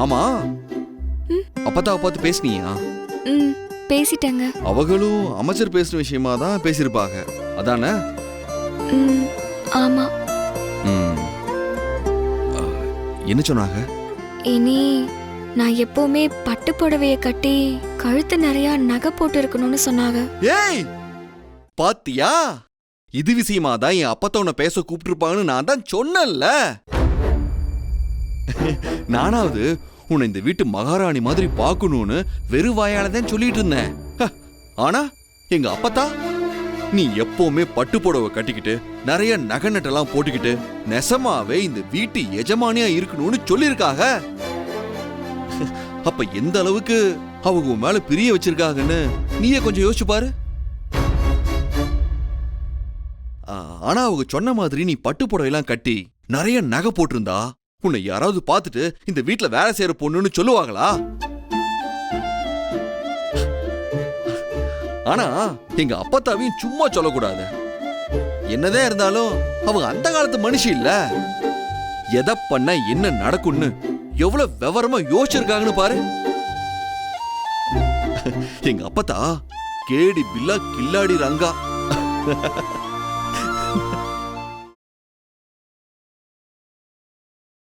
ஆமா? அப்பதாவை பார்த்து பேசுனியா? ம் பேசிட்டேங்க. அவங்களும் அமைச்சர் பேசுன விஷயமா தான் பேசியிருப்பாங்க. அதானே? ம் ஆமா. ம். என்ன சொன்னாங்க? இனி நான் எப்பவுமே பட்டு புடவைய கட்டி கழுத்து நிறைய நகை போட்டு இருக்கணும்னு சொன்னாங்க. ஏய்! பாத்தியா? இது விஷயமா தான் என் அப்பத்த உன்னை பேச கூப்பிட்டுருப்பாங்கன்னு நான் தான் சொன்னேன்ல. நானாவது உன்னை இந்த வீட்டு மகாராணி மாதிரி பார்க்கணும்னு வெறும் வாயால தான் சொல்லிட்டு இருந்தேன். ஹ, ஆனா எங்க அப்பத்தா நீ எப்பவுமே பட்டு புடவை கட்டிக்கிட்டு நிறைய நகை நட்டெல்லாம் போட்டுக்கிட்டு நெசமாவே இந்த வீட்டு எஜமானியா இருக்கணும்னு சொல்லியிருக்காக? அப்ப எந்த அளவுக்கு அவங்க உன் மேல பிரிய வச்சிருக்காங்கன்னு நீயே கொஞ்சம் யோசிச்சு பாரு. ஆ, ஆனா அவங்க சொன்ன மாதிரி நீ பட்டு புடவையெல்லாம் கட்டி நிறைய நகை போட்டிருந்தா உன்னை யாராவது பார்த்துட்டு இந்த வீட்ல வேலை செய்யற பொண்ணுன்னு சொல்லுவாங்களா? ஆனா எங்க அப்பத்தாவையும் சும்மா சொல்லக்கூடாது. என்னதான் இருந்தாலும் அவங்க அந்த காலத்து மனுஷி இல்ல. எதை பண்ண என்ன நடக்கும்னு எவ்வளவு விவரமா யோசிச்சிருக்காங்கன்னு பாரு. எங்க அப்பத்தா கேடி பில்லா கில்லாடி ரங்கா.